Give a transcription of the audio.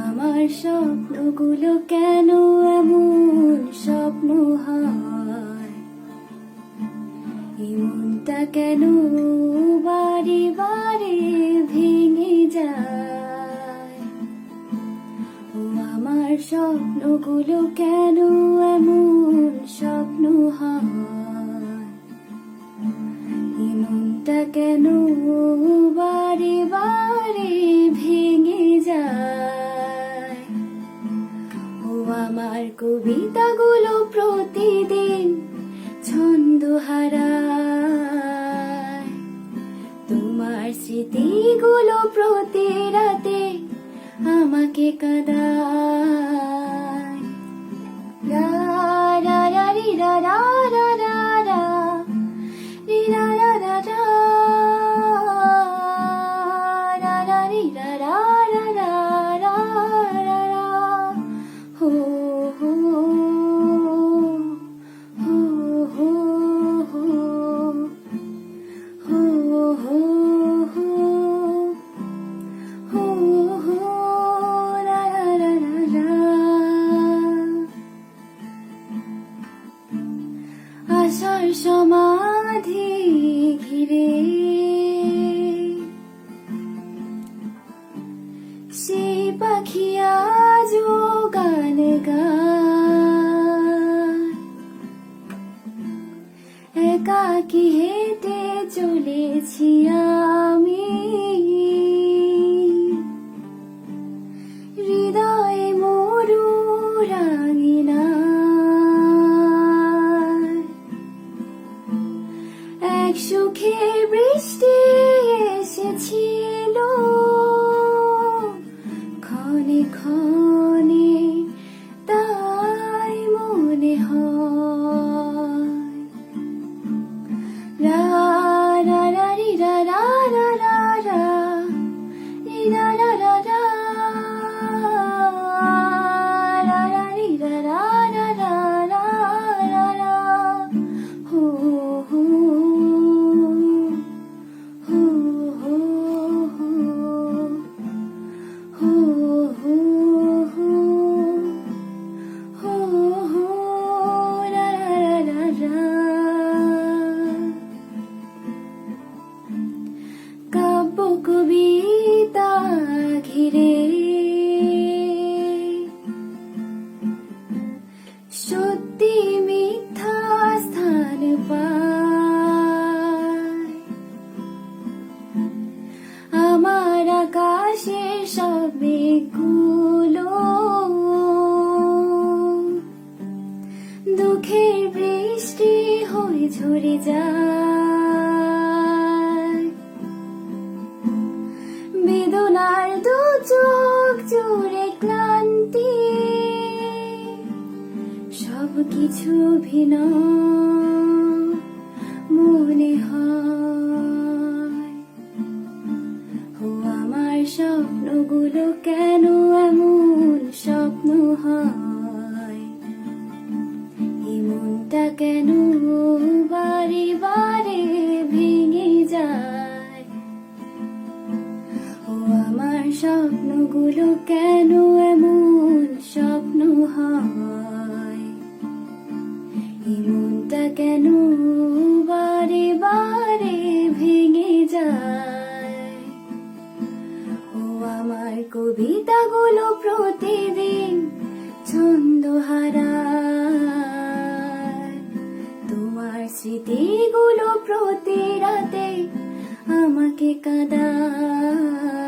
আমার স্বপ্নগুলো কেন এমন স্বপ্ন হয়? মনটা কেন বাড়ি বাড়ি ভেঙে যায়? ও আমার স্বপ্নগুলো কেন কবিতাগুলো প্রতিদিন ছন্দ হারায় তোমার স্মৃতিগুলো প্রতি রাতে আমাকে কাদায় রা রা রা রি রা রা রা রা সমাধি ঘিরে। সেই পাখি আজও গান একাকি হেঁটে চলেছি আমি। আমার আকাশের সব মেঘগুলো দুঃখের বৃষ্টি হয়ে ঝরে যায়। বেদনার দু চোখ জুড়ে ক্লান্তি সব কিছু ভিন্ন। স্বপ্নগুলো কেন এমন স্বপ্ন হয়? এই মনটা কেন বারে বারে ভেঙে যায়? ও আমার স্বপ্নগুলো কেন এমন স্বপ্ন হয়? এই মনটা কেন বারে বারে প্রতিদিন ছন্দ তোমার স্মৃতিগুলো প্রতি রাতে আমাকে কাদায়। রা